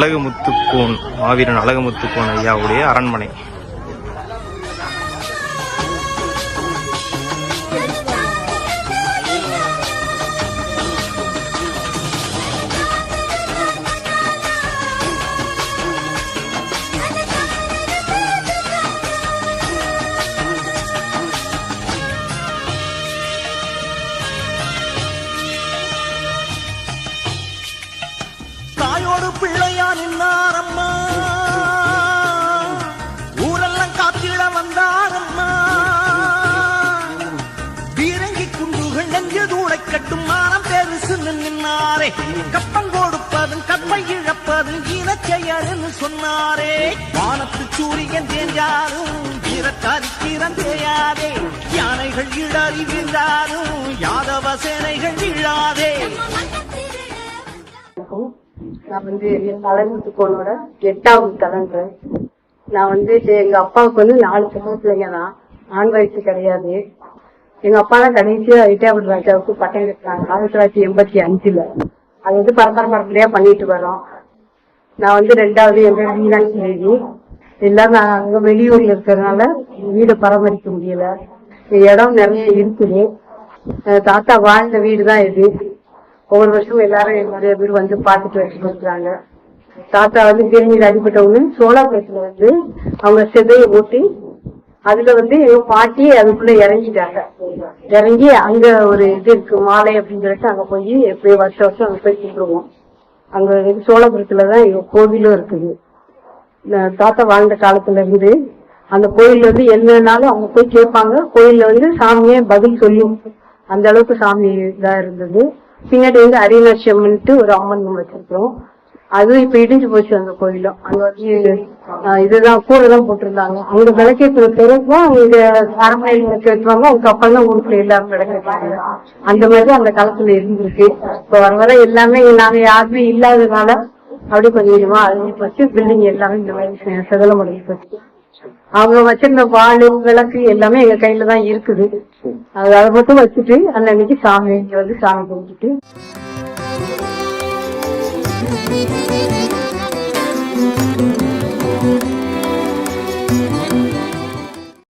அழகுமுத்துக்கோன் மாவீரன் அழகுமுத்துக்கோன் ஐயாவுடைய அரண்மனை. கட்டும் மானம் பெருசு நின்னாரே. கப்பம் கொடுப்பதும் கப்பை இழப்பதும் இனச்செயல்னு சொன்னாரே. வானத்து சூரியன் தேஞ்சாரும் வீரத்தாரிக்கிறம் தேயாதே. யானைகள் இடறி வீழ்ந்தாரும் யாதவ சேனைகள் வீழாதே. நான் வந்து தலைமுத்துக்கோனோட எட்டாவது தலைன்றேன் நான் வந்து எங்க அப்பாவுக்கு வந்து நாலு பொண்ணு பிள்ளைங்க தான். ஆண் வயசு கிடையாது. எங்க அப்பா தான் கடைசியா எட்டாவது ராஜாவுக்கு பட்டம் எடுத்தாங்க ஆயிரத்தி தொள்ளாயிரத்தி எண்பத்தி அஞ்சுல. அது வந்து பரம்பரை பரம்பரையா பண்ணிட்டு வரோம். நான் வந்து ரெண்டாவது என் பேர் மீனாட்சி தேவி எல்லாம் நான் அங்க வெளியூர்ல இருக்கிறதுனால வீடை பராமரிக்க முடியல. இடம் நிறைய இருக்குது. தாத்தா வாழ்ந்த வீடு தான் இது. ஒவ்வொரு வருஷமும் எல்லாரும் நிறைய பேர் வந்து பார்த்துட்டு வச்சுட்டு இருக்கிறாங்க. தாத்தா வந்து திருநீர் அடிபட்டவங்க சோழாபுரத்துல வந்து அவங்க சிதையை ஊட்டி அதுல வந்து பாட்டி அதுக்குள்ள இறங்கிட்டாங்க. இறங்கி அங்க ஒரு இது இருக்கு மாலை அப்படின்னு சொல்லிட்டு அங்க போய் எப்படி வருஷம் வருஷம் அங்க போய் கும்பிடுவோம். அங்க சோழபுரத்துலதான் கோவிலும் இருக்குது. தாத்தா வாழ்ந்த காலத்துல இருந்து அந்த கோயில்ல வந்து என்னன்னாலும் அவங்க போய் கேட்பாங்க. கோயில்ல வந்து சாமியே பதில் சொல்லும். அந்த அளவுக்கு சாமி இதா இருந்தது. பின்னாடி வந்து அரியநாச்சி அம்மன்ட்டு ஒரு அம்மன் வச்சிருக்கிறோம். அதுவும் இப்ப இடிஞ்சு போச்சு அந்த கோயிலும் அங்க வந்து இதுதான் கூரை தான் போட்டிருந்தாங்க. அவங்க விளக்கேற்ற பிறகு அவங்க அரண்மனையில் விளக்கேற்றுவாங்க அதுக்கு அப்புறம் தான் ஊருக்குள்ள எல்லாரும் விளக்கேற்றாங்க அந்த மாதிரி அந்த காலத்துல இருந்திருக்கு. இப்ப வர வர எல்லாமே நாங்க யாருமே இல்லாததுனால அப்படியே கொஞ்சம் கொஞ்சமா அழிஞ்சு போச்சு. பில்டிங் எல்லாமே இந்த மாதிரி செதலம் அடைஞ்சு போச்சு. அவங்க வச்சிருந்த வாழ் விளக்கு எல்லாமே எங்க கையில தான் இருக்குது. அதை மட்டும் வச்சுட்டு அன்னைக்கு சாமி இங்க வந்து சாமி கும்பிட்டுட்டு. Thank you.